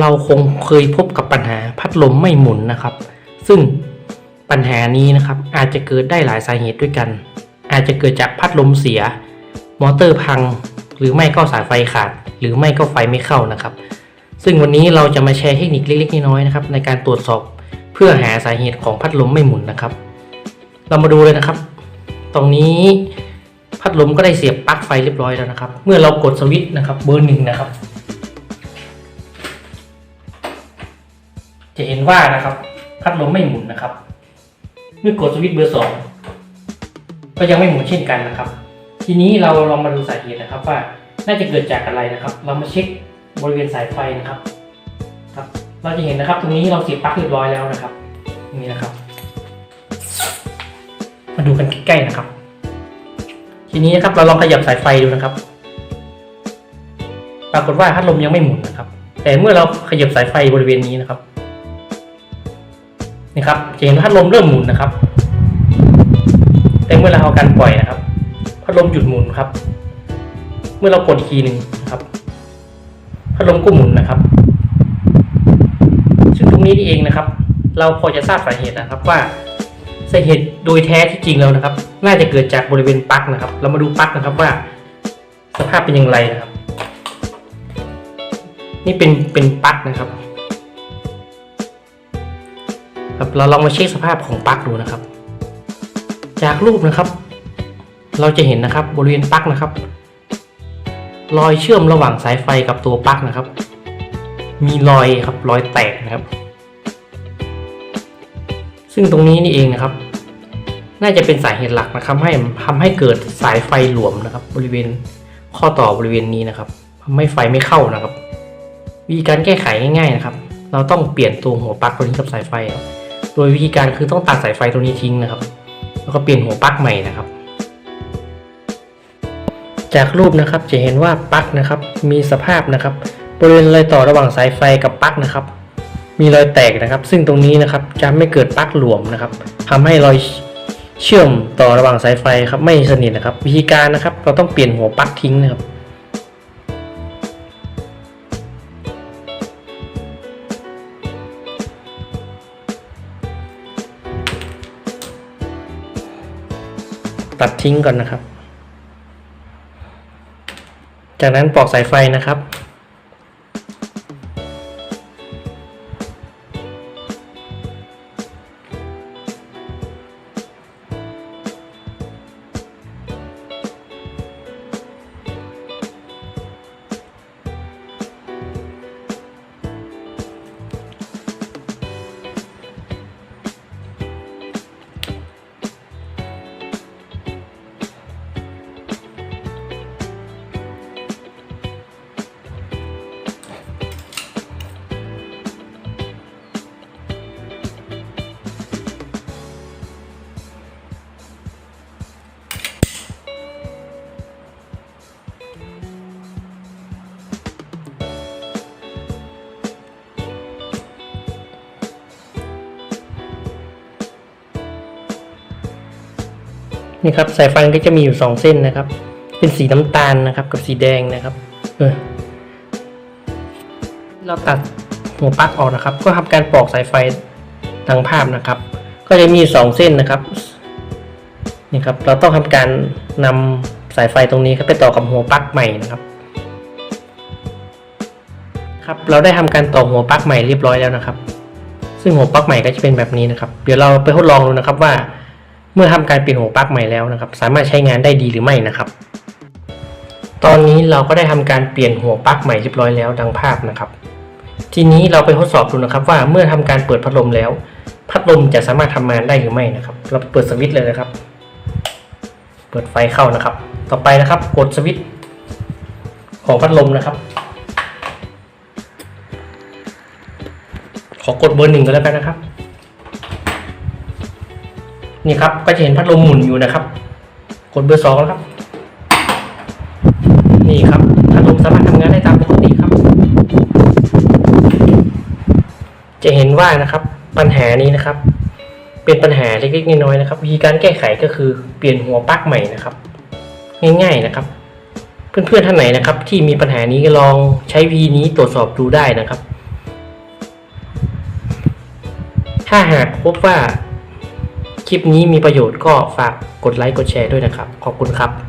เราคงเคยพบกับปัญหาพัดลมไม่หมุนนะครับ ซึ่งปัญหานี้นะครับอาจจะเกิดได้หลายสาเหตุด้วยกัน อาจจะเกิดจากพัดลมเสีย มอเตอร์พัง หรือไม่ก็สายไฟขาด หรือไม่ก็ไฟไม่เข้านะครับ ซึ่งวันนี้เราจะมาแชร์เทคนิคเล็กๆน้อยๆนะครับในการตรวจสอบเพื่อหาสาเหตุของพัดลมไม่หมุนนะครับ เรามาดูเลยนะครับ ตรงนี้พัดลมก็ได้เสียบปลั๊กไฟเรียบร้อยแล้วนะครับ เมื่อเรากดสวิตช์นะครับเบอร์หนึ่งนะครับ จะเห็นว่านะครับ พัดลมไม่หมุนนะครับ เมื่อกดสวิตช์เบอร์สองก็ยังไม่หมุนเช่นกันนะครับ ทีนี้เราลองมาดูสาเหตุนะครับ ว่าน่าจะเกิดจากอะไรนะครับ เรามาเช็คบริเวณสายไฟนะครับครับ เราจะเห็นนะครับ ตรงนี้เราเสียบปลั๊กเรียบร้อยแล้วนะครับนี่นะครับ มาดูกันใกล้ๆนะครับ ทีนี้นะครับเราลองขยับสายไฟดูนะครับ ปรากฏว่าพัดลมยังไม่หมุนนะครับ แต่เมื่อเราขยับสายไฟบริเวณนี้นะครับ นี่ครับจะเห็นพัดลมเริ่มหมุนนะครับแต่เมื่อเราเอาการปล่อยนะครับ พัดลมหยุดหมุนครับ เมื่อเรากดอีกทีหนึ่งนะครับ พัดลมก็หมุนนะครับ ซึ่งตรงนี้นี่เองนะครับ เราพอจะทราบสาเหตุนะครับว่าสาเหตุโดยแท้ที่จริงแล้วนะครับ น่าจะเกิดจากบริเวณปลั๊กนะครับ เรามาดูปลั๊กนะครับว่า สภาพเป็นอย่างไรนะครับ นี่เป็นเป็นปลั๊กนะครับ ครับเราลองมาเช็คสภาพของปลั๊กดูนะครับ จากรูปนะครับ เราจะเห็นนะครับบริเวณปลั๊กนะครับ รอยเชื่อมระหว่างสายไฟกับตัวปลั๊กนะครับ มีรอยครับรอยแตกนะครับ ซึ่งตรงนี้นี่เองนะครับ น่าจะเป็นสาเหตุหลักนะครับ ให้ทำให้เกิดสายไฟหลวมนะครับ บริเวณข้อต่อบริเวณนี้นะครับทำให้ไฟไม่เข้านะครับวิธีการแก้ไขง่ายๆนะครับ เราต้องเปลี่ยนตัวหัวปลั๊กตัวนี้กับสายไฟครับ โดยวิธีการคือต้องตัดสายไฟตัวนี้ทิ้งนะครับ แล้วก็เปลี่ยนหัวปลั๊กใหม่นะครับ จากรูปนะครับจะเห็นว่าปลั๊กนะครับ มีสภาพนะครับบริเวณรอยต่อระหว่างสายไฟกับปลั๊กนะครับ มีรอยแตกนะครับ ซึ่งตรงนี้นะครับจะไม่เกิดปลั๊กหลวมนะครับทำให้รอยเชื่อมต่อระหว่างสายไฟครับไม่สนิทนะครับ วิธีการนะครับ เราต้องเปลี่ยนหัวปลั๊กทิ้งนะครับ ตัดทิ้งก่อนนะครับ จากนั้นปลอกสายไฟนะครับ นี่ครับสายไฟก็จะมีอยู่สองเส้นนะครับ เป็นสีน้ำตาลนะครับ กับสีแดงนะครับเออเราตัดหัวปลั๊กออกนะครับ ก็ทำการปอกสายไฟทางภาพนะครับ ก็จะมีสองเส้นนะครับนี่ครับ เราต้องทำการนำสายไฟตรงนี้ครับไปต่อกับหัวปลั๊กใหม่นะครับ ครับ เราได้ทำการต่อหัวปลั๊กใหม่เรียบร้อยแล้วนะครับ ซึ่งหัวปลั๊กใหม่ก็จะเป็นแบบนี้นะครับ เดี๋ยวเราไปทดลองดูนะครับว่า เมื่อทำการเปลี่ยนหัวปลั๊กใหม่แล้วนะครับ สามารถใช้งานได้ดีหรือไม่นะครับ ตอนนี้เราก็ได้ทำการเปลี่ยนหัวปลั๊กใหม่เรียบร้อยแล้วดังภาพนะครับ ทีนี้เราไปทดสอบดูนะครับ ว่าเมื่อทำการเปิดพัดลมแล้ว พัดลมจะสามารถทำงานได้หรือไม่นะครับ เราเปิดสวิตช์เลยนะครับ เปิดไฟเข้านะครับ ต่อไปนะครับ กดสวิตช์ของพัดลมนะครับขอกดเบอร์หนึ่งก็แล้วกันนะครับ นี่ครับก็จะเห็นพัดลมหมุนอยู่นะครับ กดเบอร์สองแล้วครับ นี่ครับพัดลมสามารถทำงานได้ตามปกติครับ จะเห็นว่านะครับ ปัญหานี้นะครับ เป็นปัญหาเล็กๆน้อยๆนะครับวิธีการแก้ไขก็คือเปลี่ยนหัวปลั๊กใหม่นะครับ ง่าย ๆนะครับ เพื่อนๆท่านไหนนะครับ ที่มีปัญหานี้ก็ลองใช้วีนี้ตรวจสอบดูได้นะครับ ถ้าหากพบว่า คลิปนี้มีประโยชน์ก็ฝากกดไลค์กดแชร์ด้วยนะครับ ขอบคุณครับ